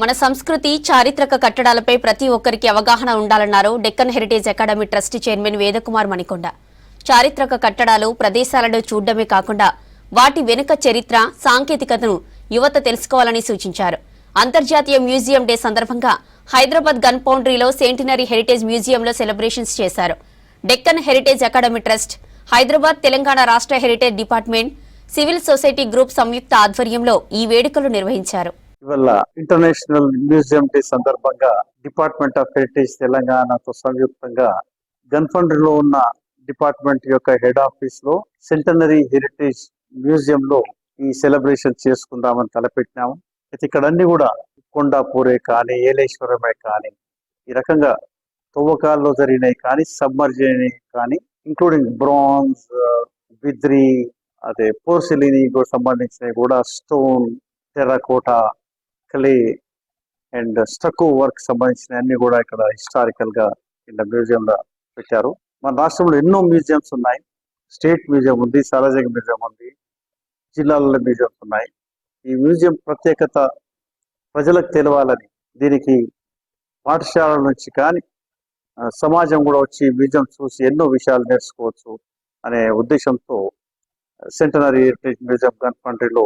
మన సంస్కృతి చారిత్రక కట్టడాలపై ప్రతి ఒక్కరికి అవగాహన ఉండాలన్నారు Deccan heritage academy trust chairman Vedakumar Manikonda. చారిత్రక కట్టడాలు ప్రదేశాలను చూడడమే కాకుండా వాటి వెనుక చరిత్ర సాంకేతికతను యువత తెలుసుకోవాలని సూచించారు. అంతర్జాతీయ మ్యూజియం డే సందర్భంగా హైదరాబాద్ గన్ పౌండరీలో సెంటినరీ హెరిటేజ్ మ్యూజియంలో సెలబ్రేషన్స్ చేశారు. Deccan heritage academy trust Hyderabad Telangana రాష్ట్ర heritage department civil society group సంయుక్త ఆధ్వర్యంలో ఈ వేడుకలు నిర్వహించారు. ఇవాళ ఇంటర్నేషనల్ మ్యూజియం డే సందర్భంగా డిపార్ట్మెంట్ ఆఫ్ హెరిటేజ్ తెలంగాణతో సంయుక్తంగా గన్ఫండ్రీలో ఉన్న డిపార్ట్మెంట్ యొక్క హెడ్ ఆఫీస్లో సెంటనరీ హెరిటేజ్ మ్యూజియం లో ఈ సెలబ్రేషన్ చేసుకుందామని తలపెట్టినాము. అయితే ఇక్కడ అన్ని కూడా కొండాపూరే కానీ ఏలేశ్వరమే కానీ ఈ రకంగా తవ్వకాల్లో జరిగినాయి కానీ సబ్మర్జ్ అయినాయి కానీ ఇంక్లూడింగ్ బ్రాంజ్ బిద్రి అదే పోర్సిలిని సంబంధించినవి కూడా స్టోన్ టెర్రకోటా కలీ అండ్ స్టకు వర్క్ సంబంధించిన అన్ని కూడా ఇక్కడ హిస్టారికల్గా ఇక్కడ మ్యూజియం లో పెట్టారు. మన రాష్ట్రంలో ఎన్నో మ్యూజియంస్ ఉన్నాయి. స్టేట్ మ్యూజియం ఉంది సాలాజింగ్ మ్యూజియం ఉంది జిల్లాలలో మ్యూజియంస్ ఉన్నాయి. ఈ మ్యూజియం ప్రత్యేకత ప్రజలకు తెలవాలని దీనికి పాఠశాలల నుంచి కానీ సమాజం కూడా వచ్చి మ్యూజియం చూసి ఎన్నో విషయాలు నేర్చుకోవచ్చు అనే ఉద్దేశంతో సెంటనరీ హెరిటేజ్ మ్యూజియం గన్పండ్రిలో